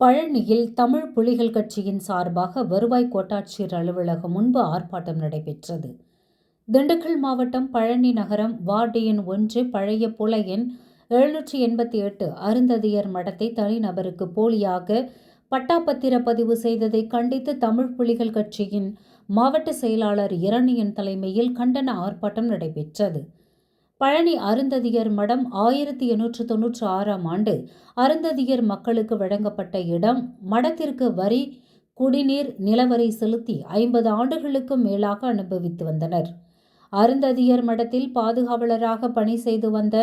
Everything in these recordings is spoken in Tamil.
பழனியில் தமிழ் புலிகள் கட்சியின் சார்பாக வருவாய் கோட்டாட்சியர் அலுவலகம் முன்பு ஆர்ப்பாட்டம் நடைபெற்றது. திண்டுக்கல் மாவட்டம் பழனி நகரம் வார்டு எண் ஒன்று பழைய புல எண் எழுநூற்றி எண்பத்தி எட்டு அருந்ததியர் மடத்தை தனிநபருக்கு போலியாக பட்டாபத்திர பதிவு செய்ததை கண்டித்து தமிழ் புலிகள் கட்சியின் மாவட்ட செயலாளர் இரணியன் தலைமையில் கண்டன ஆர்ப்பாட்டம் நடைபெற்றது. பழனி அருந்ததியர் மடம் ஆயிரத்தி எண்ணூற்று தொன்னூற்று ஆறாம் ஆண்டு அருந்ததியர் மக்களுக்கு வழங்கப்பட்ட இடம். மடத்திற்கு வரி குடிநீர் நிலவரி செலுத்தி ஐம்பது ஆண்டுகளுக்கும் மேலாக அனுபவித்து வந்தனர். அருந்ததியர் மடத்தில் பாதுகாவலராக பணி செய்து வந்த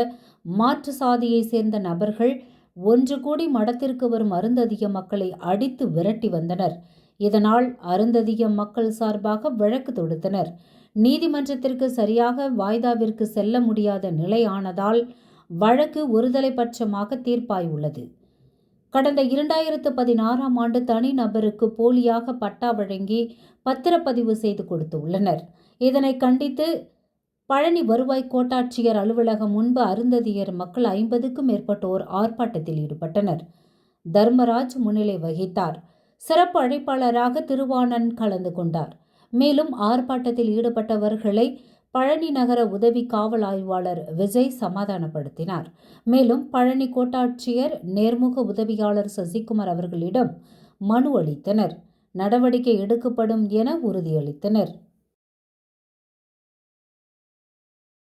மாற்று சாதியை சேர்ந்த நபர்கள் ஒன்று கூடி மடத்திற்கு வரும் அருந்ததிய மக்களை அடித்து விரட்டி வந்தனர். இதனால் அருந்ததிய மக்கள் சார்பாக வழக்கு தொடுத்தனர். நீதிமன்றத்திற்கு சரியாக வாய்தாவிற்கு செல்ல முடியாத நிலையானதால் வழக்கு ஒருதலைபட்சமாக தீர்ப்பாயுள்ளது. கடந்த இரண்டாயிரத்து பதினாறாம் ஆண்டு தனி நபருக்கு போலியாக பட்டா வழங்கி பத்திரப்பதிவு செய்து கொடுத்துள்ளனர். இதனை கண்டித்து பழனி வருவாய் கோட்டாட்சியர் அலுவலகம் முன்பு அருந்ததியர் மக்கள் ஐம்பதுக்கும் மேற்பட்டோர் ஆர்ப்பாட்டத்தில் ஈடுபட்டனர். தர்மராஜ் முன்னிலை வகித்தார். சிறப்பு அழைப்பாளராக திருவாணன் கலந்து கொண்டார். மேலும் ஆர்ப்பாட்டத்தில் ஈடுபட்டவர்களை பழனி நகர உதவி காவல் ஆய்வாளர் விஜய் சமாதானப்படுத்தினார். மேலும் பழனி கோட்டாட்சியர் நேர்முக உதவியாளர் சசிகுமார் அவர்களிடம் மனு அளித்தனர். நடவடிக்கை எடுக்கப்படும் என உறுதியளித்தனர்.